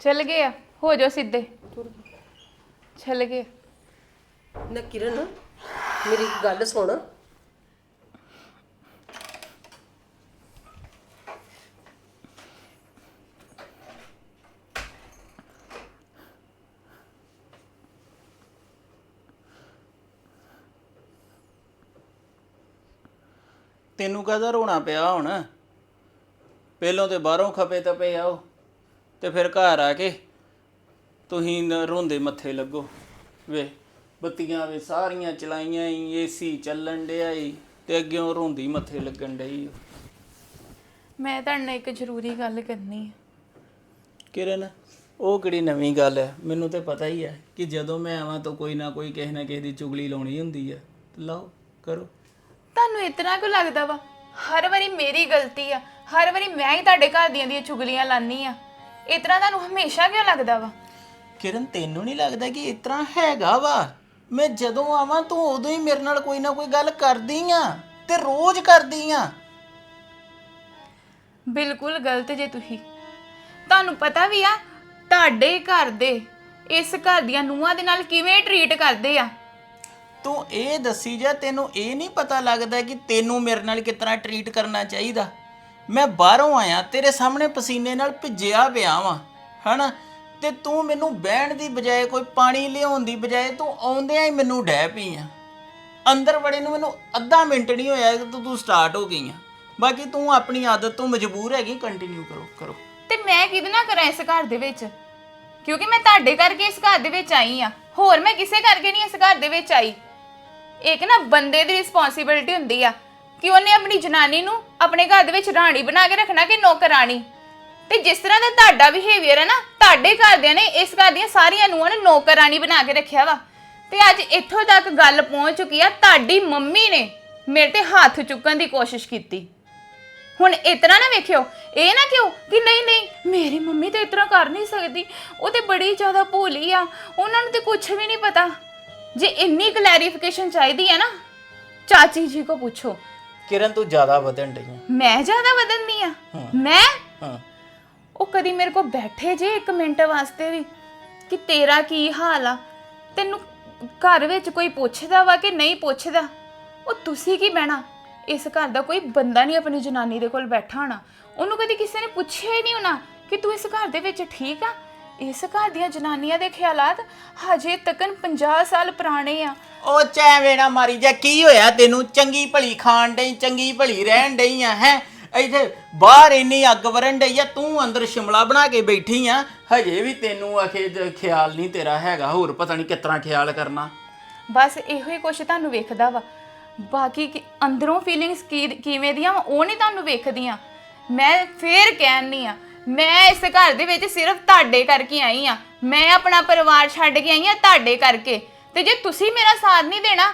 ਚੱਲ ਗਏ ਆ ਹੋ ਜਾਓ ਸਿੱਧੇ। ਚੱਲ ਗਏ। ਨਾ ਕਿਰਨ ਮੇਰੀ ਇੱਕ ਗੱਲ ਸੁਣ। ਤੈਨੂੰ ਕਾਹਦਾ ਰੋਣਾ ਪਿਆ ਹੁਣ? ਪਹਿਲੋਂ ਤੇ ਬਾਹਰੋਂ ਖਪੇ ਤਪੇ ਆਓ ਤੇ ਫਿਰ ਘਰ ਆ ਕੇ ਤੁਸੀਂ ਨ- ਰੋਂਦੇ ਮੱਥੇ ਲੱਗੋ। ਵੇ ਬੱਤੀਆਂ ਵੇ ਸਾਰੀਆਂ ਚਲਾਈਆਂ ਈ ਏਸੀ ਚੱਲਣ ਡਿਆ ਈ ਤੇ ਅੱਗਿਓਂ ਰੋਂਦੀ ਮੱਥੇ ਲੱਗਣ ਡਈ ਓ। ਮੈਂ ਤੁਹਾਡੇ ਨਾਲ ਇੱਕ ਜ਼ਰੂਰੀ ਗੱਲ ਕਰਨੀ ਹੈ ਕਿਰਨ ਉਹ ਕਿਹੜੀ ਨਵੀਂ ਗੱਲ ਹੈ ਮੈਨੂੰ ਤੇ ਪਤਾ ਹੀ ਹੈ ਕਿ ਜਦੋਂ ਮੈਂ ਆਵਾਂ ਤਾਂ ਕੋਈ ਨਾ ਕੋਈ ਕਿਸੇ ਨਾ ਕਿਸੇ ਦੀ ਚੁਗਲੀ ਲਾਉਣੀ ਹੁੰਦੀ ਹੈ ਲਾਓ ਕਰੋ। ਤੁਹਾਨੂੰ ਇਤਨਾ ਕਿਉਂ ਲੱਗਦਾ ਵਾ? ਹਰ ਵਾਰੀ ਮੇਰੀ ਗਲਤੀ ਆ। ਹਰ ਵਾਰੀ ਮੈਂ ਹੀ ਤੁਹਾਡੇ ਘਰ ਦੀਆਂ ਦੀਆਂ ਚੁਗਲੀਆਂ ਲਾਨੀ ਆ। ਇਤਨਾ ਤੁਹਾਨੂੰ ਹਮੇਸ਼ਾ ਕਿਉਂ ਲੱਗਦਾ ਵਾ? ਕਿਰਨ ਤੈਨੂੰ ਨਹੀਂ ਲੱਗਦਾ ਕਿ ਇਸ ਤਰ੍ਹਾਂ ਹੈਗਾ ਵਾ? ਮੈਂ ਜਦੋਂ ਆਵਾਂ ਤੂੰ ਉਦੋਂ ਹੀ ਮੇਰੇ ਨਾਲ ਕੋਈ ਨਾ ਕੋਈ ਗੱਲ ਕਰਦੀ ਆ ਤੇ ਰੋਜ਼ ਕਰਦੀ ਆ। ਬਿਲਕੁਲ ਗਲਤ ਜੇ ਤੁਸੀਂ। ਤੁਹਾਨੂੰ ਪਤਾ ਵੀ ਆ ਤੁਹਾਡੇ ਘਰ ਦੇ ਇਸ ਘਰ ਦੀਆਂ ਨੂੰਹਾਂ ਦੇ ਨਾਲ ਕਿਵੇਂ ਟਰੀਟ ਕਰਦੇ ਆ? ਤੂੰ ਇਹ ਦੱਸੀ ਜਾ, ਤੈਨੂੰ ਇਹ ਨਹੀਂ ਪਤਾ ਲੱਗਦਾ ਕਿ ਤੈਨੂੰ ਮੇਰੇ ਨਾਲ ਕਿਸ ਟਰੀਟ ਕਰਨਾ ਚਾਹੀਦਾ। ਮੈਂ ਬਾਹਰੋਂ ਆਇਆ, ਤੇਰੇ ਸਾਹਮਣੇ ਪਸੀਨੇ ਨਾਲ ਭਿੱਜਿਆ ਪਿਆ ਵਾਂ, ਹਨਾ? ਤੇ ਤੂੰ ਮੈਨੂੰ ਬਹਿਣ ਦੀ ਬਜਾਏ, ਕੋਈ ਪਾਣੀ ਲਿਆਉਣ ਦੀ ਬਜਾਏ ਤੂੰ ਆਉਂਦਿਆਂ ਹੀ ਮੈਨੂੰ ਡਹਿ ਪਈ ਆ। ਅੰਦਰ ਵੜੇ ਨੂੰ ਮੈਨੂੰ ਅੱਧਾ ਮਿੰਟ ਨਹੀਂ ਹੋਇਆ ਕਿ ਤੂੰ ਤੂੰ ਸਟਾਰਟ ਹੋ ਗਈ ਆ। ਬਾਕੀ ਤੂੰ ਆਪਣੀ ਆਦਤ ਤੋਂ ਮਜਬੂਰ ਹੈਗੀ ਕੰਟੀਨਿਊ ਕਰੋ ਕਰੋ। ਤੇ ਮੈਂ ਕਿਹਦੇ ਨਾਲ ਕਰਾਂ ਇਸ ਘਰ ਦੇ ਵਿੱਚ? ਕਿਉਂਕਿ ਮੈਂ ਤੁਹਾਡੇ ਕਰਕੇ ਇਸ ਘਰ ਦੇ ਵਿੱਚ ਆਈ ਆ। ਹੋਰ ਮੈਂ ਕਿਸੇ ਕਰਕੇ ਨਹੀਂ ਇਸ ਘਰ ਦੇ ਵਿੱਚ ਆਈ। ਇੱਕ ਨਾ ਬੰਦੇ ਦੀ ਰਿਸਪੌਂਸਿਬਿਲਟੀ ਹੁੰਦੀ ਆ ਕਿ ਉਹਨੇ ਆਪਣੀ ਜਨਾਨੀ ਨੂੰ ਆਪਣੇ ਘਰ ਦੇ ਵਿੱਚ ਰਾਣੀ ਬਣਾ ਕੇ ਰੱਖਣਾ ਕਿ ਨੌਕਰਾਨੀ ਤੇ ਜਿਸ ਤਰ੍ਹਾਂ ਦਾ ਤੁਹਾਡਾ ਬਿਹੇਵੀਅਰ ਹੈ ਨਾ, ਤੁਹਾਡੇ ਘਰਦਿਆਂ ਨੇ ਇਸ ਘਰ ਦੀਆਂ ਸਾਰੀਆਂ ਨੂੰਹਾਂ ਨੂੰ ਨੌਕਰਾਨੀ ਬਣਾ ਕੇ ਰੱਖਿਆ ਵਾ। ਤੇ ਅੱਜ ਇੱਥੋਂ ਤੱਕ ਗੱਲ ਪਹੁੰਚ ਚੁੱਕੀ ਆ, ਤੁਹਾਡੀ ਮੰਮੀ ਨੇ ਮੇਰੇ ਤੇ ਹੱਥ ਚੁੱਕਣ ਦੀ ਕੋਸ਼ਿਸ਼ ਕੀਤੀ। ਹੁਣ ਇਤਨਾ ਨਾ ਵੇਖਿਓ, ਇਹ ਨਾ ਕਿਉਂ ਕਿ ਨਹੀਂ ਨਹੀਂ, ਮੇਰੀ ਮੰਮੀ ਤਾਂ ਇਤਨਾ ਕਰ ਨਹੀਂ ਸਕਦੀ। ਉਹ ਤੇ ਬੜੀ ਜ਼ਿਆਦਾ ਭੋਲੀ ਆ, ਉਹਨਾਂ ਨੂੰ ਤੇ ਕੁਝ ਵੀ ਨਹੀਂ ਪਤਾ। ਜੇ ਇੰਨੀ ਕਲੈਰੀਫਿਕੇਸ਼ਨ ਚਾਹੀਦੀ ਹੈ ਨਾ ਚਾਚੀ ਜੀ ਕੋ ਪੁੱਛੋ। ਕਿਰਨ ਤੂੰ ਜ਼ਿਆਦਾ ਵਧਣ ਡਈ ਆ। ਮੈਂ ਜ਼ਿਆਦਾ ਵਧੰਦੀ ਆ? ਮੈਂ? ਹਾਂ। ਉਹ ਕਦੀ ਮੇਰੇ ਕੋ ਬੈਠੇ ਜੇ 1 ਮਿੰਟ ਵਾਸਤੇ ਵੀ ਕਿ ਤੇਰਾ ਕੀ ਹਾਲ ਆ? ਤੈਨੂੰ ਘਰ ਵਿੱਚ ਕੋਈ ਪੁੱਛਦਾ ਵਾ ਕਿ ਨਹੀਂ ਪੁੱਛਦਾ? ਉਹ ਤੁਸੀਂ ਕੀ ਬਹਿਣਾ? ਇਸ ਘਰ ਦਾ ਕੋਈ ਬੰਦਾ ਨਹੀਂ ਆਪਣੀ ਜਨਾਨੀ ਦੇ ਕੋਲ ਬੈਠਾ ਹੋਣਾ। ਉਹਨੂੰ ਕਦੀ ਕਿਸੇ ਨੇ ਪੁੱਛਿਆ ਹੀ ਨਹੀਂ ਹੋਣਾ ਕਿ ਤੂੰ ਇਸ ਘਰ ਦੇ ਵਿੱਚ ਠੀਕ ਆ? ਇਸ ਘਰ ਦੀਆਂ ਜਨਾਨੀਆਂ ਦੇ ਖਿਆਲਾਤ ਹਜੇ ਤੱਕਨ 50 ਸਾਲ ਪੁਰਾਣੇ ਆ। ਉਹ ਚੈਵੇਂ ਨਾ ਮਾਰੀ ਜਾ ਕੀ ਹੋਇਆ ਤੈਨੂੰ? ਚੰਗੀ ਭਲੀ ਖਾਣ ਡਈ ਚੰਗੀ ਭਲੀ ਰਹਿਣ ਡਈ ਆ ਹੈ? ਇੱਥੇ ਬਾਹਰ ਇੰਨੀ ਅੱਗ ਵਰਨ ਡਈ ਆ ਤੂੰ ਅੰਦਰ ਸ਼ਿਮਲਾ ਬਣਾ ਕੇ ਬੈਠੀ ਆ। ਹਜੇ ਵੀ ਤੈਨੂੰ ਆਖੇ ਜ- ਖਿਆਲ ਨਹੀਂ ਤੇਰਾ ਹੈਗਾ ਹੋਰ ਪਤਾ ਨਹੀਂ ਕਿਤਨਾ ਖਿਆਲ ਕਰਨਾ। ਬਸ ਇਹੋ ਹੀ ਕੁਛ ਤੁਹਾਨੂੰ ਵੇਖਦਾ ਵਾ। ਬਾਕੀ ਕਿ ਅੰਦਰੋਂ ਫੀਲਿੰਗਸ ਕਿਵੇਂ ਦੀਆਂ ਵਾਂ, ਉਹ ਨਹੀਂ ਤੁਹਾਨੂੰ ਵੇਖਦੀਆਂ। ਮੈਂ ਫੇਰ ਕਹਿਣੀ ਆ ਮੈਂ ਇਸ ਘਰ ਦੇ ਵਿੱਚ ਸਿਰਫ ਤੁਹਾਡੇ ਕਰਕੇ ਆਈ ਆ ਮੈਂ ਆਪਣਾ ਪਰਿਵਾਰ ਛੱਡ ਕੇ ਆਈ ਆ ਤੁਹਾਡੇ ਕਰਕੇ। ਤੇ ਜੇ ਤੁਸੀਂ ਮੇਰਾ ਸਾਥ ਨਹੀਂ ਦੇਣਾ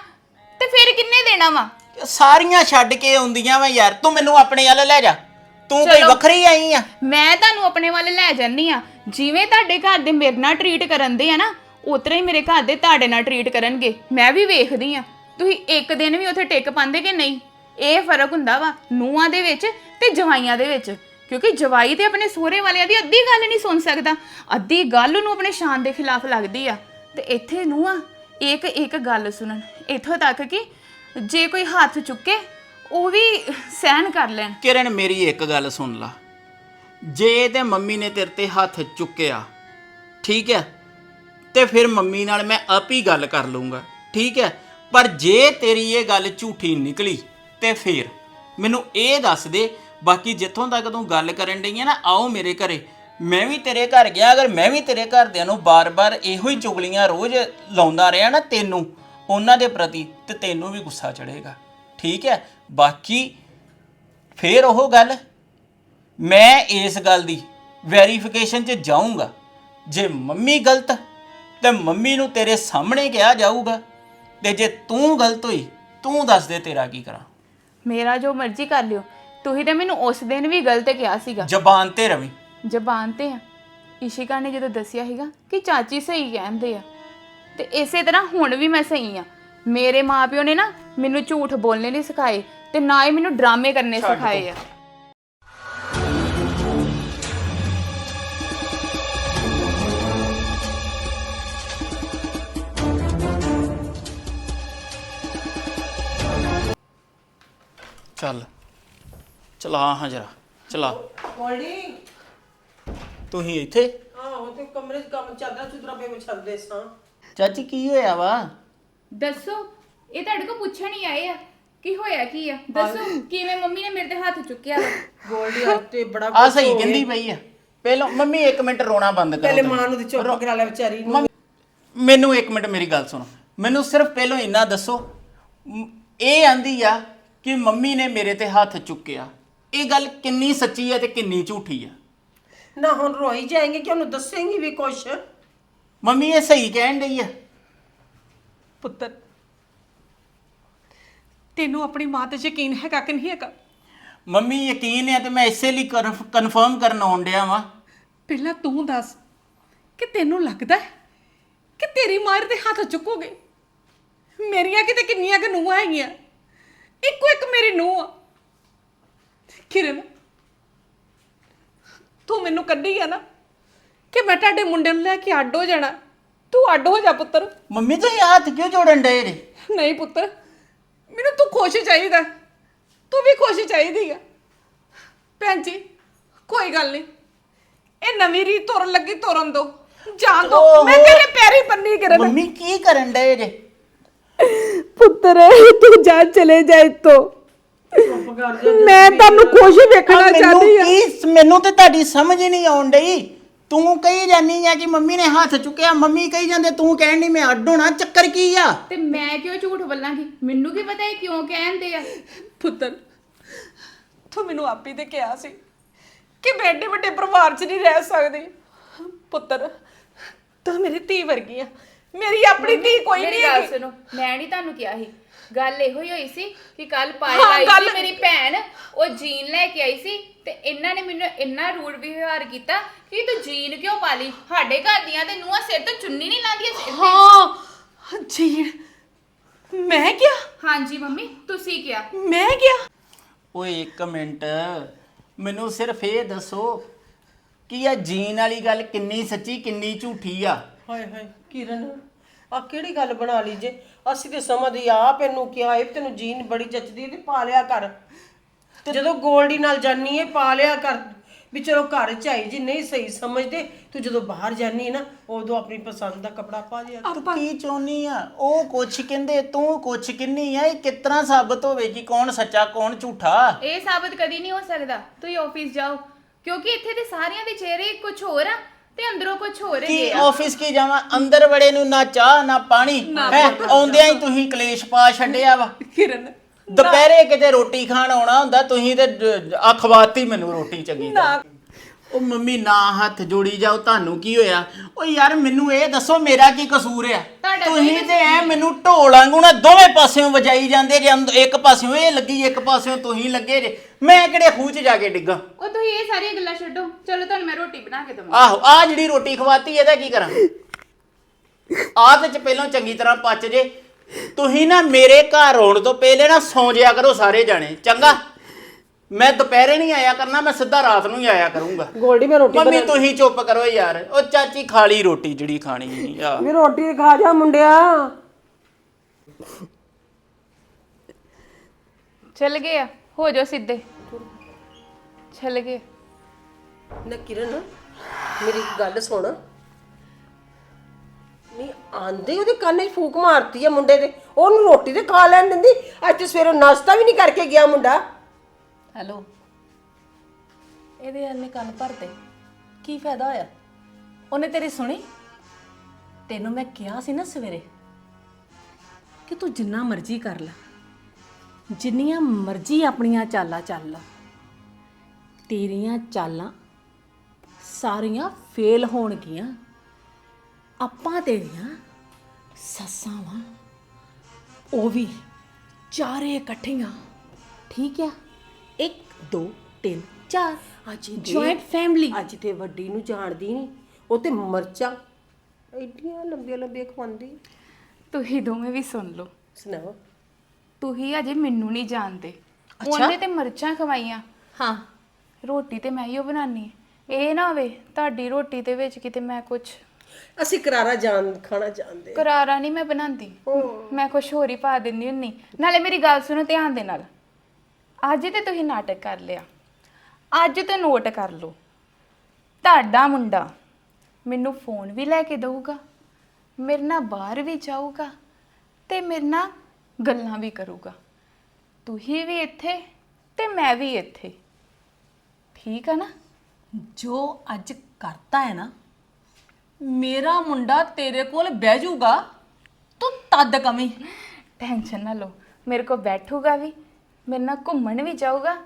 ਤੇ ਫਿਰ ਕਿੰਨੇ ਦੇਣਾ ਵਾ? ਸਾਰੀਆਂ ਛੱਡ ਕੇ ਆਉਂਦੀਆਂ ਵਾ ਯਾਰ ਤੂੰ ਮੈਨੂੰ ਆਪਣੇ ਵੱਲ ਲੈ ਜਾ। ਤੂੰ ਕੋਈ ਚਲੋ। ਵੱਖਰੀ ਆਈ ਆ। ਮੈਂ ਤੁਹਾਨੂੰ ਆਪਣੇ ਵੱਲ ਲੈ ਜਾਂਦੀ ਆ ਜਿਵੇਂ ਤੁਹਾਡੇ ਘਰ ਦੇ ਮੇਰੇ ਨਾਲ ਟਰੀਟ ਕਰਨ ਦੇ ਆ ਨਾ ਉਤਰਾ ਹੀ ਮੇਰੇ ਘਰ ਦੇ ਤੁਹਾਡੇ ਨਾਲ ਟਰੀਟ ਕਰਨਗੇ। ਮੈਂ ਵੀ ਵੇਖਦੀ ਆ ਤੁਸੀਂ ਇੱਕ ਦਿਨ ਵੀ ਉੱਥੇ ਟਿਕ ਪਾਉਂਦੇ ਕਿ ਨਹੀਂ? ਇਹ ਫ਼ਰਕ ਹੁੰਦਾ ਵਾ ਨੂਆਂ ਦੇ ਵਿੱਚ ਤੇ ਜਵਾਈਆਂ ਦੇ ਵਿੱਚ। ਕਿਉਂਕਿ ਜਵਾਈ ਤੇ ਆਪਣੇ ਸਹੁਰੇ ਵਾਲਿਆਂ ਦੀ ਅੱਧੀ ਗੱਲ ਨਹੀਂ ਸੁਣ ਸਕਦਾ। ਅੱਧੀ ਗੱਲ ਨੂੰ ਆਪਣੇ ਸ਼ਾਨ ਦੇ ਖਿਲਾਫ ਲੱਗਦੀ ਆ। ਤੇ ਇੱਥੇ ਨੂਆਂ ਇੱਕ ਇੱਕ ਗੱਲ ਸੁਣਨ। ਇੱਥੋਂ ਤੱਕ ਕਿ ਜੇ ਕੋਈ ਹੱਥ ਚੁੱਕੇ, ਉਹ ਵੀ ਸਹਿਨ ਕਰ ਲੈਣ। ਕਿਰਨ, ਮੇਰੀ ਇੱਕ ਗੱਲ ਸੁਣ ਲਾ। ਜੇ ਤੇ ਮੰਮੀ ਨੇ ਤੇਰੇ ਤੇ ਹੱਥ ਚੁੱਕਿਆ, ਠੀਕ ਹੈ, ਤੇ ਫਿਰ ਮੰਮੀ ਨਾਲ ਮੈਂ ਆਪ ਹੀ ਗੱਲ ਕਰ ਲੂੰਗਾ ਠੀਕ ਹੈ। ਪਰ ਜੇ ਤੇਰੀ ਇਹ ਗੱਲ ਝੂਠੀ ਨਿਕਲੀ, ਤੇ ਫਿਰ ਮੈਨੂੰ ਇਹ ਦੱਸ ਦੇ ਬਾਕੀ ਜਿੱਥੋਂ ਤੱਕ ਤੂੰ ਗੱਲ ਕਰਨ ਡਈ ਹੈ ਨਾ, ਆਓ ਮੇਰੇ ਘਰੇ। ਮੈਂ ਵੀ ਤੇਰੇ ਘਰ ਗਿਆ, ਅਗਰ ਮੈਂ ਵੀ ਤੇਰੇ ਘਰਦਿਆਂ ਨੂੰ ਬਾਰ-ਬਾਰ ਇਹੋ ਹੀ ਚੁਗਲੀਆਂ ਰੋਜ਼ ਲਾਉਂਦਾ ਰਿਹਾ ਨਾ ਤੈਨੂੰ, ਉਹਨਾਂ ਦੇ ਪ੍ਰਤੀ, ਤੇ ਤੈਨੂੰ ਵੀ ਗੁੱਸਾ ਚੜੇਗਾ ਠੀਕ ਹੈ? ਬਾਕੀ ਫੇਰ ਉਹ ਗੱਲ, ਮੈਂ ਇਸ ਗੱਲ ਦੀ ਵੈਰੀਫਿਕੇਸ਼ਨ 'ਚ ਜਾਊਂਗਾ। ਜੇ ਮੰਮੀ ਗਲਤ, ਤੇ ਮੰਮੀ ਨੂੰ ਤੇਰੇ ਸਾਹਮਣੇ ਕਿਹਾ ਜਾਊਗਾ, ਤੇ ਜੇ ਤੂੰ ਗਲਤ ਹੋਈ, ਤੂੰ ਦੱਸ ਦੇ ਤੇਰਾ ਕੀ ਕਰਾਂ। ਮੇਰਾ ਜੋ ਮਰਜ਼ੀ ਕਰ ਲਿਓ। ਤੁਸੀਂ ਤੇ ਮੈਨੂੰ ਉਸ ਦਿਨ ਵੀ ਗਲਤ ਕਿਹਾ ਸੀਗਾ। ਜ਼ਬਾਨ ਤੇ ਰਵੀ। ਜ਼ਬਾਨ ਤੇ ਆ। ਇਸ਼ਿਕਾ ਨੇ ਜਦੋਂ ਦੱਸਿਆ ਸੀਗਾ ਕਿ ਚਾਚੀ ਸਹੀ ਕਹਿੰਦੇ ਆ ਤੇ ਇਸੇ ਤਰ੍ਹਾਂ ਹੁਣ ਵੀ ਮੈਂ ਸਹੀ ਆ। ਮੇਰੇ ਮਾਪਿਓ ਨੇ ਨਾ ਮੈਨੂੰ ਝੂਠ ਬੋਲਣੇ ਨਹੀਂ ਸਿਖਾਏ ਤੇ ਨਾ ਹੀ ਮੈਨੂੰ ਡਰਾਮੇ ਕਰਨੇ ਸਿਖਾਏ ਆ। ਚੱਲ। ਚਲਾ ਹਾਂ ਜਰਾ ਚਲਾ। ਗੋਲਡੀ। ਤੁਸੀਂ ਇੱਥੇ? ਆਹੋ ਤੇ ਕਮਰੇ 'ਚ ਕੰਮ ਚੱਲਦਾ ਚੁਦਰਾ ਪੇ ਵਿਛਾਉਂਦੇ ਸਾਂ ਚਾਚੀ ਕੀ ਹੋਇਆ ਵਾ? ਦੱਸੋ ਇਹ ਤੁਹਾਡੇ ਕੋਲ ਪੁੱਛਣ ਹੀ ਆਏ ਆ। ਕੀ ਹੋਇਆ ਕੀ ਆ? ਦੱਸੋ ਕਿਵੇਂ ਮੰਮੀ ਨੇ ਮੇਰੇ ਤੇ ਹੱਥ ਚੁੱਕਿਆ ਵਾ? ਗੋਲਡੀ ਅੱਜ ਤੇ ਬੜਾ ਆ ਸਹੀ ਕਹਿੰਦੀ। ਪਈ ਆ। ਪਹਿਲਾਂ ਮੰਮੀ 1 ਮਿੰਟ ਰੋਣਾ ਬੰਦ ਕਰੋ ਪਹਿਲੇ। ਮਾਂ ਨੂੰ ਤੇ ਚੁੱਪ ਕਰਾ ਵਿਚਾਰੀ ਨੂੰ। ਮੈਨੂੰ 1 ਮਿੰਟ ਮੇਰੀ ਗੱਲ ਸੁਣੋ। ਮੈਨੂੰ ਸਿਰਫ ਪਹਿਲਾਂ ਇੰਨਾ ਦੱਸੋ। ਮ- ਇਹ ਆਂਦੀ ਆ ਕਿ ਮੰਮੀ ਨੇ ਮੇਰੇ ਤੇ ਹੱਥ ਚੁੱਕਿਆ। ਇਹ ਗੱਲ ਕਿੰਨੀ ਸੱਚੀ ਹੈ ਤੇ ਕਿੰਨੀ ਝੂਠੀ ਆ ਨਾ ਹੁਣ ਰੋਈ ਜਾਏਂਗੇ ਕਿ ਉਹਨੂੰ ਦੱਸੇਂਗੀ ਵੀ ਕੁਛ? ਮੰਮੀ ਇਹ ਸਹੀ ਕਹਿਣ ਡਈ ਆ। ਪੁੱਤਰ ਤੈਨੂੰ ਆਪਣੀ ਮਾਂ ਤੇ ਯਕੀਨ ਹੈਗਾ ਕਿ ਨਹੀਂ ਹੈਗਾ? ਮੰਮੀ ਯਕੀਨ ਹੈ ਤੇ ਮੈਂ ਇਸੇ ਲਈ ਕਨਫਰਮ ਕਰਨ ਆਉਣ ਡਿਆ ਵਾਂ। ਪਹਿਲਾਂ ਤੂੰ ਦੱਸ ਕਿ ਤੈਨੂੰ ਲੱਗਦਾ ਹੈ ਕਿ ਤੇਰੀ ਮਾਂ ਦੇ ਹੱਥ ਚੁੱਕੋਗੇ? ਮੇਰੀਆਂ ਕਿਤੇ ਕਿੰਨੀਆਂ ਕਿ ਨੂੰਹਾਂ ਹੈਗੀਆਂ? ਇੱਕੋ ਇੱਕ ਮੇਰੀ ਨੂੰਹ ਆ। ਕਿਰਨ ਤੂੰ ਮੈਨੂੰ ਕੱਢੀ ਆ ਨਾ ਕਿ ਮੈਂ ਤੁਹਾਡੇ ਮੁੰਡੇ ਨੂੰ ਲੈ ਕੇ ਅੱਡ ਹੋ ਜਾਣਾ। ਤੂੰ ਅੱਡ ਹੋ ਜਾ ਪੁੱਤਰ। ਮੰਮੀ ਤੁਸੀਂ ਹੱਥ ਕਿਉਂ ਜੋੜਨ ਡਏ ਜੇ? ਨਹੀਂ ਪੁੱਤਰ ਮੈਨੂੰ ਤੂੰ ਖੁਸ਼ ਚਾਹੀਦਾ। ਤੂੰ ਵੀ ਖੁਸ਼ ਚਾਹੀਦੀ ਆ। ਭੈਣ ਜੀ ਕੋਈ ਗੱਲ ਨਹੀਂ। ਇਹ ਨਵੀਂ ਰੀ ਤੁਰਨ ਲੱਗੀ ਤੁਰਨ ਦੋ। ਜਾਣ ਦੋ। ਮੈਂ ਓਹੋ। ਤੇਰੇ ਪੈਰੀ ਪੰਨੀ ਕਰਨ ਮੰਮੀ ਕੀ ਕਰਨ ਡਏ ਜੇ? ਪੁੱਤਰ ਤੂੰ ਜਾ ਚਲੇ ਜਾ ਇੱਥੋਂ। ਚੁੱਪ ਕਰ ਜਾ ਮੈਂ ਤੁਹਾਨੂੰ ਖੁਸ਼ ਵੇਖਣਾ ਆ ਚਾਹਦੀ ਮੈਨੂੰ ਆ ਕੀ ਮੈਨੂੰ ਤੇ ਤੁਹਾਡੀ ਸਮਝ ਹੀ ਨਹੀਂ ਆਉਣ ਡਈ। ਤੂੰ ਕਹੀ ਜਾਨੀ ਆ ਕਿ ਮੰਮੀ ਨੇ ਹੱਥ ਚੁੱਕਿਆ। ਮੰਮੀ ਕਹੀ ਜਾਂਦੇ ਤੂੰ ਕਹਿਣ ਦੀ ਮੈਂ ਅੱਡ ਹੋਣਾ। ਚੱਕਰ ਕੀ ਆ? ਤੇ ਮੈਂ ਕਿਉਂ ਝੂਠ ਬੋਲਾਂਗੀ? ਮੈਨੂੰ ਕੀ ਪਤਾ ਇਹ ਕਿਉਂ ਕਹਿੰਦੇ ਆ? ਪੁੱਤਰ ਤੂੰ ਮੈਨੂੰ ਆਪੀ ਤੇ ਕਿਹਾ ਸੀ ਕਿ ਮੈਂ ਐਡੇ ਵੱਡੇ ਪਰਿਵਾਰ 'ਚ ਨਹੀਂ ਰਹਿ ਸਕਦੀ। ਪੁੱਤਰ ਤੂੰ ਮੇਰੀ ਧੀ ਵਰਗੀ ਆ। ਮੇਰੀ ਆਪਣੀ ਧੀ ਕੋਈ ਮੇਰੀ ਨਹੀਂ ਗੱਲ ਹੈਗੀ। ਸੁਣੋ। ਮੈਂ ਨਹੀਂ ਤੁਹਾਨੂੰ ਕਿਹਾ ਸੀ। ਗੱਲ ਇਹੋ ਹੀ ਹੋਈ ਸੀ ਕਿ ਕੱਲ ਹਾਂ, ਪਾਇਲ ਆਈ ਗੱਲ- ਸੀ ਮੇਰੀ ਭੈਣ ਉਹ ਜੀਨ ਲੈ ਕੇ ਆਈ ਸੀ ਤੇ ਇਹਨਾਂ ਨੇ ਮੈਨੂੰ ਇੰਨਾ ਰੂਡ ਵਿਵਹਾਰ ਕੀਤਾ ਕਿ ਤੂੰ ਜੀਨ ਕਿਉਂ ਪਾ ਲਈ? ਸਾਡੇ ਘਰ ਦੀਆਂ ਤੇ ਨੂੰਹਾਂ ਸਿਰ ਤੋਂ ਚੁੰਨੀ ਨਹੀਂ ਲਾਉਂਦੀਆਂ ਸਿਰ ਤੇ। ਹਾਂ ਜੀ ਮੈਂ ਕਿਹਾ? ਹਾਂਜੀ ਮੰਮੀ ਤੁਸੀਂ ਕਿਹਾ। ਮੈਂ ਕਿਹਾ? ਓਏ ਇੱਕ ਮਿੰਟ। ਮੈਨੂੰ ਸਿਰਫ ਇਹ ਦੱਸੋ ਕਿ ਇਹ ਜੀਨ ਵਾਲੀ ਗੱਲ ਕਿੰਨੀ ਸੱਚੀ ਕਿੰਨੀ ਝੂਠੀ ਆ? ਹਾਏ ਹਾਏ ਕਿਰਨ। ਆ ਕਿਹੜੀ ਗੱਲ ਬਣਾ ਲਈ ਜੇ? ਅਸੀਂ ਤੇ ਸਮਝਦੀ ਆਪ ਇਹਨੂੰ ਕਿਹਾ ਇਹ ਤੈਨੂੰ ਜੀਨ ਬੜੀ ਜੱਚਦੀ ਹੈ ਤੇ ਪਾ ਲਿਆ ਕਰ। ਤੇ ਜਦੋਂ ਗੋਲਡੀ ਨਾਲ ਜਾਨੀ ਹੈ ਪਾ ਲਿਆ ਕਰ। ਵੀ ਚਲੋ ਘਰ ਚ ਆਈ ਜੀ ਨਹੀਂ ਸਹੀ ਸਮਝਦੇ ਤੂੰ ਜਦੋਂ ਬਾਹਰ ਜਾਨੀ ਹੈ ਨਾ ਉਦੋਂ ਆਪਣੀ ਪਸੰਦ ਦਾ ਕਪੜਾ ਪਾ ਲਿਆ ਕਰ। ਤੂੰ ਕੀ ਚਾਹੁੰਨੀ ਆ? ਉਹ ਕੁਛ ਕਹਿੰਦੇ ਤੂੰ ਕੁਛ ਕਿੰਨੀ ਆ? ਇਹ ਕਿਤਨਾ ਸਾਬਤ ਹੋਵੇ ਕਿ ਕੌਣ ਸੱਚਾ ਕੌਣ ਝੂਠਾ? ਇਹ ਸਾਬਤ ਕਦੀ ਨਹੀਂ ਹੋ ਸਕਦਾ। ਤੁਸੀਂ ਆਫਿਸ ਜਾਓ ਕਿਉਂਕਿ ਇੱਥੇ ਤੇ ਸਾਰਿਆਂ ਦੇ ਚਿਹਰੇ ਕੁਝ ਹੋਰ ਆ। ਤੇ ਅੰਦਰੋਂ ਕੁਝ ਹੋਰ ਕੀ ਹੈਗੇ ਆ। ਆਫਿਸ ਕੀ ਜਾਵਾਂ? ਅੰਦਰ ਵੜੇ ਨੂੰ ਨਾ ਚਾਹ ਨਾ ਪਾਣੀ। ਹੈ? ਆਉਂਦਿਆਂ ਹੀ ਤੁਸੀਂ ਕਲੇਸ਼ ਪਾ ਛੱਡਿਆ ਵਾ। ਕਿਰਨ। ਦੁਪਹਿਰੇ ਕਿਤੇ ਰੋਟੀ ਖਾਣ ਆਉਣਾ ਹੁੰਦਾ ਤੁਸੀਂ ਤੇ ਜ- ਅਖਵਾਤੀ ਮੈਨੂੰ ਰੋਟੀ ਚੰਗੀ ਤਰ੍ਹਾਂ। ਉਹ ਮੰਮੀ ਨਾ ਹੱਥ ਜੋੜੀ ਜਾਓ ਤੁਹਾਨੂੰ ਕੀ ਹੋਇਆ? ਉਹ ਯਾਰ ਮੈਨੂੰ ਇਹ ਦੱਸੋ ਮੇਰਾ ਕੀ ਕਸੂਰ ਆ? ਤੁਹਾਡਾ ਕੋਈ ਤੁਸੀਂ ਤੇ ਐ ਮੈਨੂੰ ਢੋਲ ਵਾਂਗੂ ਨਾ ਦੋਵੇਂ ਪਾਸਿਓਂ ਵਜਾਈ ਜਾਂਦੇ ਜੇ ਅੰਦ- ਇੱਕ ਪਾਸਿਓਂ ਇਹ ਲੱਗੀ ਇੱਕ ਪਾਸਿਓਂ ਤੁਸੀਂ ਲੱਗੇ ਜੇ। ਮੈਂ ਕਿਹੜੇ ਖੂਹ 'ਚ ਜਾ ਕੇ ਡਿੱਗਾ? ਉਹ ਤੁਸੀਂ ਇਹ ਸਾਰੀਆਂ ਗੱਲਾਂ ਛੱਡੋ। ਚਲੋ ਤੁਹਾਨੂੰ ਮੈਂ ਰੋਟੀ ਬਣਾ ਕੇ ਦਵਾਂ। ਆਹੋ ਆ ਜਿਹੜੀ ਰੋਟੀ ਖਵਾਤੀ ਇਹਦਾ ਕੀ ਕਰਾਂ? ਆਹ ਤੇ ਚ ਪਹਿਲਾਂ ਚੰਗੀ ਤਰ੍ਹਾਂ ਪਚ ਜੇ। ਤੁਸੀਂ ਨਾ ਮੇਰੇ ਘਰ ਆਉਣ ਤੋਂ ਪਹਿਲੇ ਨਾ ਸੌਂ ਜਿਆ ਕਰੋ ਸਾਰੇ ਜਾਣੇ। ਚੰਗਾ? ਮੈਂ ਦੁਪਹਿਰੇ ਨਹੀਂ ਆਇਆ ਕਰਨਾ ਮੈਂ ਸਿੱਧਾ ਰਾਤ ਨੂੰ ਹੀ ਆਇਆ ਕਰੂੰਗਾ। ਗੋਲਡੀ ਮੈਂ ਰੋਟੀ ਮੰਮੀ ਤੁਸੀਂ ਚੁੱਪ ਕਰੋ ਯਾਰ। ਉਹ ਚਾਚੀ ਖਾ ਲਈ ਰੋਟੀ ਜਿਹੜੀ ਖਾਣੀ ਨਹੀਂ ਆ। ਵੀ ਰੋਟੀ ਖਾ ਜਾ ਮੁੰਡਿਆ। ਚੱਲ ਗਏ ਆ ਹੋ ਜਾਓ ਸਿੱਧੇ। ਚੱਲ ਗਏ। ਨਾ ਕਿਰਨ ਮੇਰੀ ਗੱਲ ਸੁਣ। ਨਹੀਂ ਆਂਦੇ ਉਹਦੇ ਕੰਨ 'ਚ ਫੂਕ ਮਾਰਤੀ ਆ ਮੁੰਡੇ ਦੇ। ਉਹਨੂੰ ਰੋਟੀ ਤੇ ਖਾ ਲੈਣ ਦਿੰਦੀ। ਅੱਜ ਸਵੇਰੇ ਨਾਸ਼ਤਾ ਵੀ ਨਹੀਂ ਕਰਕੇ ਗਿਆ ਮੁੰਡਾ। ਹੈਲੋ। ਇਹਦੇ ਹੱਲ ਨੇ ਕੰਨ ਭਰਦੇ। ਕੀ ਫਾਇਦਾ ਹੋਇਆ? ਉਹਨੇ ਤੇਰੀ ਸੁਣੀ? ਤੈਨੂੰ ਮੈਂ ਕਿਹਾ ਸੀ ਨਾ ਸਵੇਰੇ ਕਿ ਤੂੰ ਜਿੰਨਾ ਮਰਜ਼ੀ ਕਰ ਲੈ। ਜਿੰਨੀਆਂ ਮਰਜ਼ੀ ਆਪਣੀਆਂ ਚਾਲਾਂ ਚੱਲ ਲਾ। ਤੇਰੀਆਂ ਚਾਲਾਂ ਸਾਰੀਆਂ ਫੇਲ ਹੋਣਗੀਆਂ। ਆਪਾਂ ਤੇਰੀਆਂ ਸੱਸਾਂ ਵਾਂ। ਉਹ ਵੀ ਚਾਰੇ ਇਕੱਠੀਆਂ। ਠੀਕ ਆ? 1 2 3 4 ਅੱਜ ਜੁਆਇੰਟ ਫੈਮਿਲੀ ਅੱਜ ਤੇ ਵੱਡੀ ਨੂੰ ਜਾਣਦੀ ਨਹੀਂ ਉਹ ਤੇ ਮਰਚਾਂ ਐਡੀਆਂ ਲੰਬੀਆਂ ਲੰਬੀਆਂ ਖਵਾਉਂਦੀ। ਤੁਸੀਂ ਦੋਵੇਂ ਵੀ ਸੁਣ ਲਓ। ਸੁਣਾਓ। ਤੁਸੀਂ ਅਜੇ ਮੈਨੂੰ ਨਹੀਂ ਜਾਣਦੇ। ਉਹਨੇ ਤੇ ਮਰਚਾਂ ਖਵਾਈਆਂ। ਹਾਂ। ਰੋਟੀ ਤੇ ਮੈਂ ਹੀ ਉਹ ਬਣਾਨੀ ਇਹ ਨਾ ਹੋਵੇ ਤੁਹਾਡੀ ਰੋਟੀ ਦੇ ਵਿੱਚ ਕਿਤੇ ਮੈਂ ਕੁਝ ਅਸੀਂ ਕਰਾਰਾ ਜਾਣ ਖਾਣਾ ਜਾਣਦੇ ਕਰਾਰਾ ਨਹੀਂ ਮੈਂ ਬਣਾਉਂਦੀ ਮੈਂ ਕੁਝ ਹੋਰ ਹੀ ਪਾ ਦਿੰਦੀ ਹੁੰਨੀ। ਨਾਲੇ ਮੇਰੀ ਗੱਲ ਸੁਣੋ ਧਿਆਨ ਦੇ ਨਾਲ। ਅੱਜ ਤੇ ਤੁਸੀਂ ਨਾਟਕ ਕਰ ਲਿਆ। ਅੱਜ ਤੇ ਨੋਟ ਕਰ ਲਓ। ਤੁਹਾਡਾ ਮੁੰਡਾ ਮੈਨੂੰ ਫੋਨ ਵੀ ਲੈ ਕੇ ਦਊਗਾ ਮੇਰੇ ਨਾਲ ਬਾਹਰ ਵੀ ਜਾਊਗਾ ਤੇ ਮੇਰੇ ਨਾਲ ਗੱਲਾਂ ਵੀ ਕਰੂਗਾ। ਤੁਸੀਂ ਵੀ ਇੱਥੇ ਤੇ ਮੈਂ ਵੀ ਇੱਥੇ। ਠੀਕ ਆ ਨਾ? ਜੋ ਅੱਜ ਕਰਤਾ ਹੈ ਨਾ ਮੇਰਾ ਮੁੰਡਾ ਤੇਰੇ ਕੋਲ ਬਹਿ ਜਾਊਗਾ। ਤੂੰ ਤਦ ਕਮੀ ਟੈਨਸ਼ਨ ਨਾ ਲਓ ਮੇਰੇ ਕੋਲ ਬੈਠੂਗਾ ਵੀ। ਮੇਰੇ ਨਾਲ ਘੁੰਮਣ ਵੀ ਜਾਊਗਾ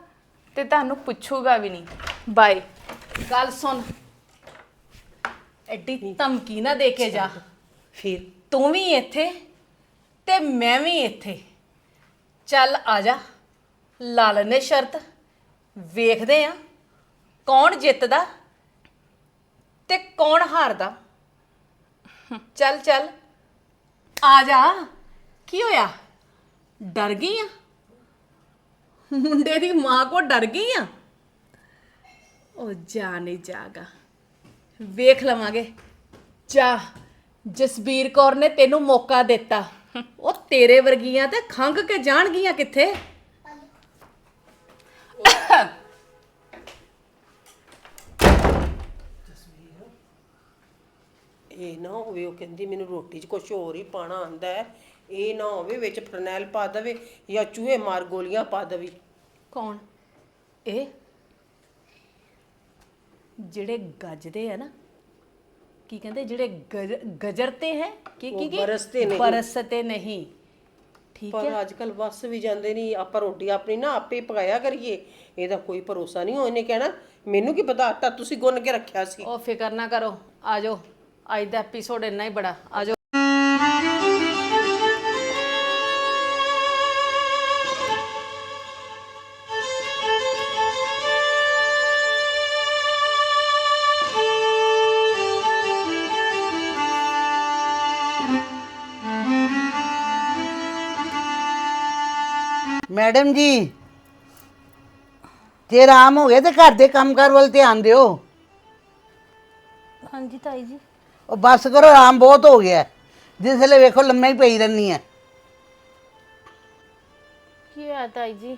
ਤੇ ਤੁਹਾਨੂੰ ਪੁੱਛੂਗਾ ਵੀ ਨਹੀਂ। ਬਾਏ ਗੱਲ ਸੁਣ। ਐਡੀ ਧਮਕੀ ਨਾ ਦੇ ਕੇ ਜਾ। ਫਿਰ ਤੂੰ ਵੀ ਇੱਥੇ ਤੇ ਮੈਂ ਵੀ ਇੱਥੇ। ਚੱਲ ਆ ਜਾ। ਲਾ ਲੈਨੇ ਸ਼ਰਤ। ਵੇਖਦੇ ਆ ਕੌਣ ਜਿੱਤਦਾ ਤੇ ਕੌਣ ਹਾਰਦਾ। ਚੱਲ ਚੱਲ। ਆ ਜਾ। ਕੀ ਹੋਇਆ? ਡਰ ਗਈ ਆ? ਮੁੰਡੇ ਦੀ ਮਾਂ ਕੋ ਡਰ ਗਈ ਆ? ਉਹ ਜਾ ਨਹੀਂ ਜਾਗਾ। ਵੇਖ ਲਵਾਂਗੇ। ਜਾ, ਜਸਬੀਰ ਕੌਰ ਨੇ ਤੈਨੂੰ ਮੌਕਾ ਦਿੱਤਾ। ਉਹ ਤੇਰੇ ਵਰਗੀਆਂ ਤੇ ਖੰਗ ਕੇ ਜਾਣਗੀਆਂ ਕਿੱਥੇ? ਇਹ ਨਾ ਹੋਵੇ, ਉਹ ਕਹਿੰਦੀ ਮੈਨੂੰ ਰੋਟੀ 'ਚ ਕੁਝ ਹੋਰ ਹੀ ਪਾਣਾ ਆਂਦਾ ਹੈ। ਇਹ ਨਾ ਹੋਵੇ ਵਿੱਚ ਫਰਨੈਲ ਪਾ ਦੇਵੇ ਜਾਂ ਚੂਹੇ ਮਾਰ ਗੋਲੀਆਂ ਪਾ ਦੇਵੇ। ਕੌਣ? ਇਹ ਜਿਹੜੇ ਗੱਜਦੇ ਆ ਨਾ ਕੀ ਕਹਿੰਦੇ ਜਿਹੜੇ ਗਜ- ਗਜਰਤੇ ਹੈ ਕੀ ਕੀ ਕੀ? ਬਰਸਤੇ ਨਹੀਂ। ਬਰਸਤੇ ਨਹੀਂ। ਠੀਕ ਹੈ ਪਰ ਅੱਜ ਕੱਲ ਬੱਸ ਵੀ ਜਾਂਦੇ ਨਹੀਂ ਆਪਾਂ ਰੋਟੀ ਆਪਣੀ ਨਾ ਆਪੇ ਪਕਾਇਆ ਕਰੀਏ। ਇਹਦਾ ਕੋਈ ਭਰੋਸਾ ਨਹੀਂ ਉਹਨੇ ਕਹਿਣਾ ਮੈਨੂੰ ਕੀ ਪਤਾ ਆਟਾ ਤੁਸੀਂ ਗੁੰਨ ਕੇ ਰੱਖਿਆ ਸੀ? ਉਹ ਫਿਕਰ ਨਾ ਕਰੋ ਆ ਜਾਓ। ਅੱਜ ਦਾ ਐਪੀਸੋਡ ਇੰਨਾ ਹੀ ਬੜਾ ਆ ਮੈਡਮ ਜੀ ਜੇ ਆਰਾਮ ਹੋ ਗਿਆ ਤੇ ਘਰ ਦੇ ਕੰਮਕਾਰ ਵੱਲ ਧਿਆਨ ਦਿਓ। ਹਾਂਜੀ ਤਾਈ ਜੀ। ਉਹ ਬਸ ਕਰੋ ਆਰਾਮ ਬਹੁਤ ਹੋ ਗਿਆ। ਜਿਸ ਵੇਲੇ ਵੇਖੋ ਲੰਮੇ ਹੀ ਪਈ ਰਹਿੰਦੀ ਹੈ ਕੀ ਹੋਇਆ ਤਾਈ ਜੀ?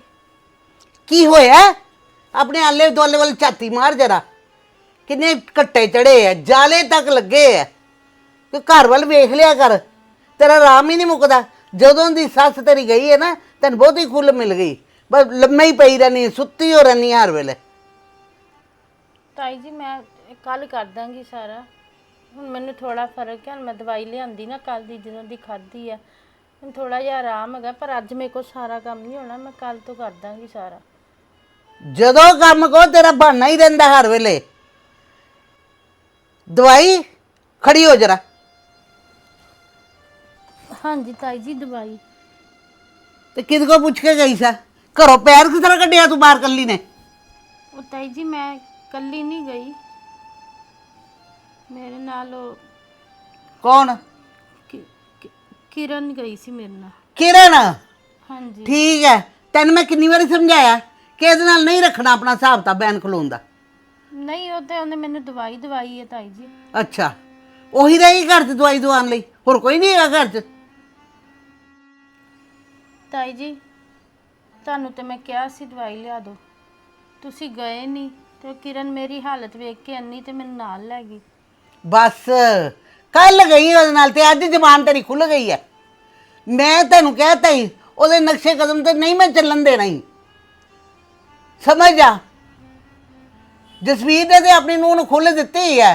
ਕੀ ਹੋਇਆ? ਆਪਣੇ ਆਲੇ ਦੁਆਲੇ ਵੱਲ ਝਾਤੀ ਮਾਰ ਜਰਾ। ਕਿੰਨੇ ਘੱਟੇ ਚੜੇ ਆ ਜਾਲੇ ਤੱਕ ਲੱਗੇ ਆ। ਤੇ ਘਰ ਵੱਲ ਵੇਖ ਲਿਆ ਕਰ। ਤੇਰਾ ਆਰਾਮ ਹੀ ਨਹੀਂ ਮੁੱਕਦਾ। ਜਦੋਂ ਦੀ ਸੱਸ ਤੇਰੀ ਗਈ ਹੈ ਨਾ ਤੈਨੂੰ ਬਹੁਤੀ ਖੁੱਲ ਮਿਲ ਗਈ। ਬਸ ਲੰਮੇ ਹੀ ਪਈ ਰਹਿੰਦੀ ਸੁੱਤੀ ਹੋ ਰਹਿੰਦੀ ਹਰ ਵੇਲੇ। ਤਾਈ ਜੀ ਮੈਂ ਕੱਲ ਕਰ ਦਾਂਗੀ ਸਾਰਾ। ਹੁਣ ਮੈਨੂੰ ਥੋੜਾ ਫ਼ਰਕ ਹੈ ਮੈਂ ਦਵਾਈ ਲਿਆਂਦੀ ਨਾ ਕੱਲ ਦੀ ਜਦੋਂ ਦੀ ਖਾਧੀ ਆ ਹੁਣ ਥੋੜਾ ਜਿਹਾ ਆਰਾਮ ਹੈਗਾ ਪਰ ਅੱਜ ਮੇਰੇ ਕੋਲ ਸਾਰਾ ਕੰਮ ਨਹੀਂ ਹੋਣਾ ਮੈਂ ਕੱਲ ਤੋਂ ਕਰ ਦਾਂਗੀ ਸਾਰਾ। ਜਦੋਂ ਕੰਮ ਕੋ ਤੇਰਾ ਬਹਾਨਾ ਹੀ ਰਹਿੰਦਾ ਹਰ ਵੇਲੇ। ਦਵਾਈ ਖੜੀ ਹੋ ਜਰਾ। ਹਾਂਜੀ ਤਾਈ ਜੀ ਦਵਾਈ। ਤੇ ਕਿਹਦੇ ਕੋ ਪੁੱਛ ਕੇ ਗਈ ਸਾ? ਘਰੋਂ ਪੈਰ ਕਿਸ ਤਰ੍ਹਾਂ ਕੱਢਿਆ ਤੂੰ ਬਾਹਰ ਕੱਲੀ ਨੇ? ਉਹ ਤਾਈ ਜੀ ਮੈਂ ਕੱਲੀ ਨਹੀਂ ਗਈ। ਮੇਰੇ ਨਾਲ ਉਹ ਕੌਣ? ਕਿ- ਕਿ- ਕਿਰਨ ਗਈ ਸੀ ਮੇਰੇ ਨਾਲ। ਕਿਰਨ? ਹਾਂਜੀ। ਠੀਕ ਹੈ। ਤੈਨੂੰ ਮੈਂ ਕਿੰਨੀ ਵਾਰੀ ਸਮਝਾਇਆ ਕਿ ਇਹਦੇ ਨਾਲ ਨਹੀਂ ਰੱਖਣਾ ਆਪਣਾ ਹਿਸਾਬ ਤਾਂ ਬੈਨ ਖਲੋਣ ਦਾ। ਨਹੀਂ ਉਹ ਤੇ ਉਹਨੇ ਮੈਨੂੰ ਦਵਾਈ ਦਵਾਈ ਹੈ ਤਾਈ ਜੀ। ਅੱਛਾ। ਉਹੀ ਰਹੀ ਘਰ 'ਚ ਦਵਾਈ ਦਵਾਉਣ ਲਈ? ਹੋਰ ਕੋਈ ਨਹੀਂ ਹੈਗਾ ਘਰ 'ਚ? ਤਾਈ ਜੀ, ਤੁਹਾਨੂੰ ਤੇ ਮੈਂ ਕਿਹਾ ਸੀ ਦਵਾਈ ਲਿਆ ਦਿਓ। ਤੁਸੀਂ ਗਏ ਨਹੀਂ ਤੇ ਉਹ ਕਿਰਨ ਮੇਰੀ ਹਾਲਤ ਵੇਖ ਕੇ ਅੰਨੀ ਤੇ ਮੈਨੂੰ ਨਾਲ ਲੈ ਗਈ। ਬਸ ਕੱਲ ਗਈ ਉਹਦੇ ਨਾਲ ਤੇ ਅੱਜ ਜ਼ਬਾਨ ਤੇਰੀ ਖੁੱਲ ਗਈ ਹੈ ਮੈਂ ਤੈਨੂੰ ਕਹਿਤਾ ਹੀ ਉਹਦੇ ਨਕਸ਼ੇ ਕਦਮ ਤੇ ਨਹੀਂ ਮੈਂ ਚੱਲਣ ਦੇਣਾ ਹੀ ਸਮਝ ਜਾ ਜਸਵੀਰ ਨੇ ਤੇ ਆਪਣੀ ਨੂੰਹ ਨੂੰ ਖੁੱਲ ਦਿੱਤੀ ਹੈ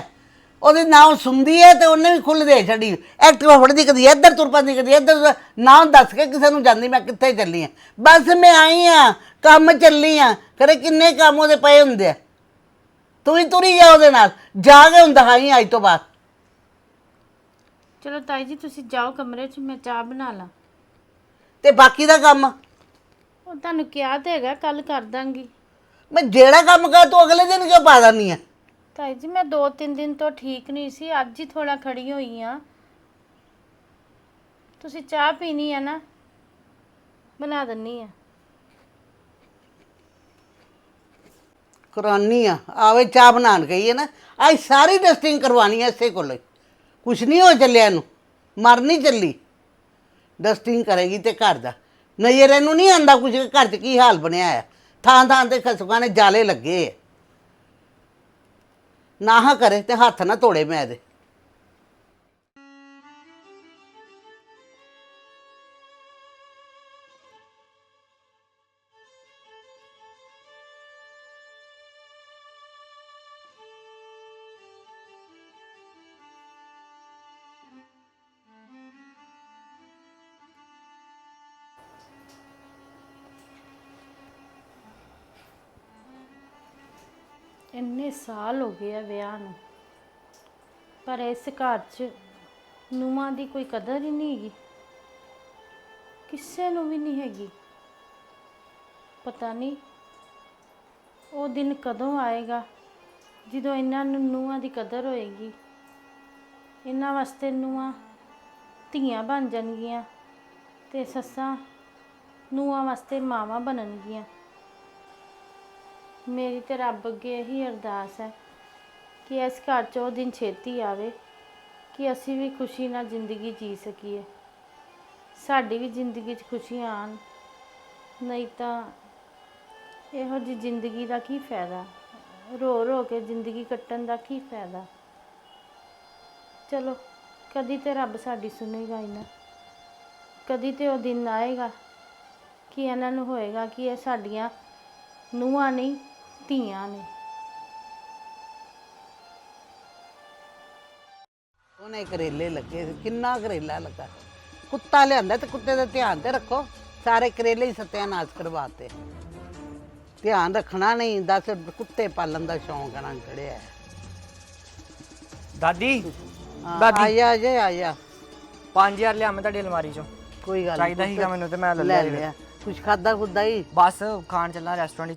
ਉਹਦੇ ਨਾਮ ਸੁਣਦੀ ਹੈ ਤੇ ਉਹਨੇ ਵੀ ਖੁੱਲ ਦੇ ਛੱਡੀ। ਐਕਟਿਵਾ ਫੜਦੀ ਕਦੀ ਇੱਧਰ ਤੁਰ ਪੈਂਦੀ ਕਦੀ ਇੱਧਰ ਨਾਮ ਦੱਸ ਕੇ ਕਿਸੇ ਨੂੰ ਜਾਂਦੀ ਮੈਂ ਕਿੱਥੇ ਚੱਲੀ ਆ? ਬਸ ਮੈਂ ਆਈ ਆ ਕੰਮ ਚੱਲੀ ਆ। ਕਰੇ ਕਿੰਨੇ ਕੰਮ ਉਹਦੇ ਪਏ ਹੁੰਦੇ ਆ। ਤੂੰ ਹੀ ਤੁਰੀ ਜਾ ਉਹਦੇ ਨਾਲ। ਜਾ ਕੇ ਹੁਣ ਦਿਖਾਈ ਅੱਜ ਤੋਂ ਬਾਅਦ। ਚਲੋ ਤਾਈ ਜੀ ਤੁਸੀਂ ਜਾਓ ਕਮਰੇ 'ਚ ਮੈਂ ਚਾਹ ਬਣਾ ਲਾਂ। ਤੇ ਬਾਕੀ ਦਾ ਕੰਮ? ਉਹ ਤੁਹਾਨੂੰ ਕਿਹਾ ਤੇ ਹੈਗਾ ਕੱਲ ਕਰ ਦਾਂਗੀ। ਮੈਂ ਜਿਹੜਾ ਕੰਮ ਕਰ ਤੂੰ ਅਗਲੇ ਦਿਨ ਕਿਉਂ ਪਾ ਦਿੰਦੀ ਆ? ਤਾਈ ਜੀ, ਮੈਂ ਦੋ ਤਿੰਨ ਦਿਨ ਤੋਂ ਠੀਕ ਨਹੀਂ ਸੀ, ਅੱਜ ਹੀ ਥੋੜਾ ਖੜੀ ਹੋਈ ਆ। ਤੁਸੀਂ ਚਾਹ ਪੀਣੀ ਹੈ ਨਾ, ਬਣਾ ਦਿੰਨੀ ਆ। ਕਰਾਨੀ ਆ, ਆਵੇ ਚਾਹ ਬਣਾਉਣ ਗਈ ਹੈ ਨਾ ਅੱਜ ਸਾਰੀ ਡਸਟਿੰਗ ਕਰਵਾਣੀ ਐ ਇਸੇ ਕੋਲ। ਕੁਛ ਨਹੀਂ ਹੋ ਚੱਲਿਆ ਇਹਨੂੰ, ਮਰ ਨਹੀਂ ਚੱਲੀ। ਡਸਟਿੰਗ ਕਰੇਗੀ ਤੇ ਘਰ ਦਾ। ਨਜ਼ਰ ਇਹਨੂੰ ਨਹੀਂ ਆਂਦਾ ਕੁਝ ਘਰ 'ਚ ਕੀ ਹਾਲ ਬਣਿਆ ਹੈ ਥਾਂ ਥਾਂ ਤੇ ਖਸੂਆਂ ਨੇ ਜਾਲੇ ਲੱਗੇ ਹੈ। ਨਾ ਹਾਂ ਕਰੇ ਤੇ ਹੱਥ ਨਾ ਤੋੜੇ ਮੈਂ ਇਹਦੇ। ਇੰਨੇ ਸਾਲ ਹੋ ਗਏ ਆ ਵਿਆਹ ਨੂੰ। ਪਰ ਇਸ ਘਰ 'ਚ ਨੂੰਹਾਂ ਦੀ ਕੋਈ ਕਦਰ ਹੀ ਨਹੀਂ ਹੈਗੀ। ਕਿਸੇ ਨੂੰ ਵੀ ਨਹੀਂ ਹੈਗੀ। ਪਤਾ ਨਹੀਂ ਉਹ ਦਿਨ ਕਦੋਂ ਆਏਗਾ, ਜਦੋਂ ਇਹਨਾਂ ਨੂੰ ਨੂੰਹਾਂ ਦੀ ਕਦਰ ਹੋਏਗੀ। ਇਹਨਾਂ ਵਾਸਤੇ ਨੂੰਹਾਂ ਧੀਆਂ ਬਣ ਜਾਣਗੀਆਂ ਤੇ ਸੱਸਾਂ ਨੂੰਹਾਂ ਵਾਸਤੇ ਮਾਵਾਂ ਬਣਨਗੀਆਂ। ਮੇਰੀ ਤੇ ਰੱਬ ਅੱਗੇ ਇਹੀ ਅਰਦਾਸ ਹੈ ਕਿ ਇਸ ਘਰ 'ਚ ਉਹ ਦਿਨ ਛੇਤੀ ਆਵੇ, ਕਿ ਅਸੀਂ ਵੀ ਖੁਸ਼ੀ ਨਾਲ ਜ਼ਿੰਦਗੀ ਜੀ ਸਕੀਏ। ਸਾਡੀ ਵੀ ਜ਼ਿੰਦਗੀ 'ਚ ਖੁਸ਼ੀਆਂ ਆਣ, ਨਹੀਂ ਤਾਂ ਇਹੋ ਜੀ ਜ਼ਿੰਦਗੀ ਦਾ ਕੀ ਫਾਇਦਾ? ਰੋ ਰੋ ਕੇ ਜ਼ਿੰਦਗੀ ਕੱਟਣ ਦਾ ਕੀ ਫਾਇਦਾ? ਚਲੋ, ਕਦੀ ਤੇ ਰੱਬ ਸਾਡੀ ਸੁਣੇਗਾ ਹੀ ਨਾ। ਕਦੀ ਤੇ ਉਹ ਦਿਨ ਆਏਗਾ ਕਿ ਇਹਨਾਂ ਨੂੰ ਹੋਏਗਾ ਕਿ ਇਹ ਸਾਡੀਆਂ ਨੂੰਹਾਂ ਨਹੀਂ ਧੀਆਂ ਨੇ। ਉਹਨੇ ਕਰੇਲੇ ਲੱਗੇ ਸੀ, ਕਿੰਨਾ ਕਰੇਲਾ ਲੱਗਾ। ਕੁੱਤਾ ਲਿਆਂਦਾ ਤੇ ਕੁੱਤੇ ਦਾ ਧਿਆਨ ਤੇ ਰੱਖੋ ਸਾਰੇ ਕਰੇਲੇ ਹੀ ਸਤਿਆਨਾਸ਼ ਕਰਵਾਤੇ। ਧਿਆਨ ਰੱਖਣਾ ਨਹੀਂ ਦੱਸ ਕੁੱਤੇ ਪਾਲਣ ਦਾ ਸ਼ੌਂਕ ਨਾਲ ਚੜਿਆ ਹੈ। ਦਾਦੀ ਹਾਂ, ਦਾਦੀ। ਆਇਆ ਜੇ ਆਇਆ। 5000 ਲਿਆ ਮੈਂ ਤੁਹਾਡੀ ਅਲਮਾਰੀ ਚੋਂ। ਕੋਈ ਗੱਲ ਨੀ, ਚਾਹੀਦਾ ਸੀਗਾ ਮੈਨੂੰ ਤੇ ਮੈਂ ਲੈ ਲੈ ਲਿਆ। ਲਿਆ। ਕੁਛ ਖਾਦਾ ਖੁਦਾ ਹੀ? ਬਸ ਖਾਣ ਚੱਲਾਂ ਰੈਸਟੋਰੈਂਟ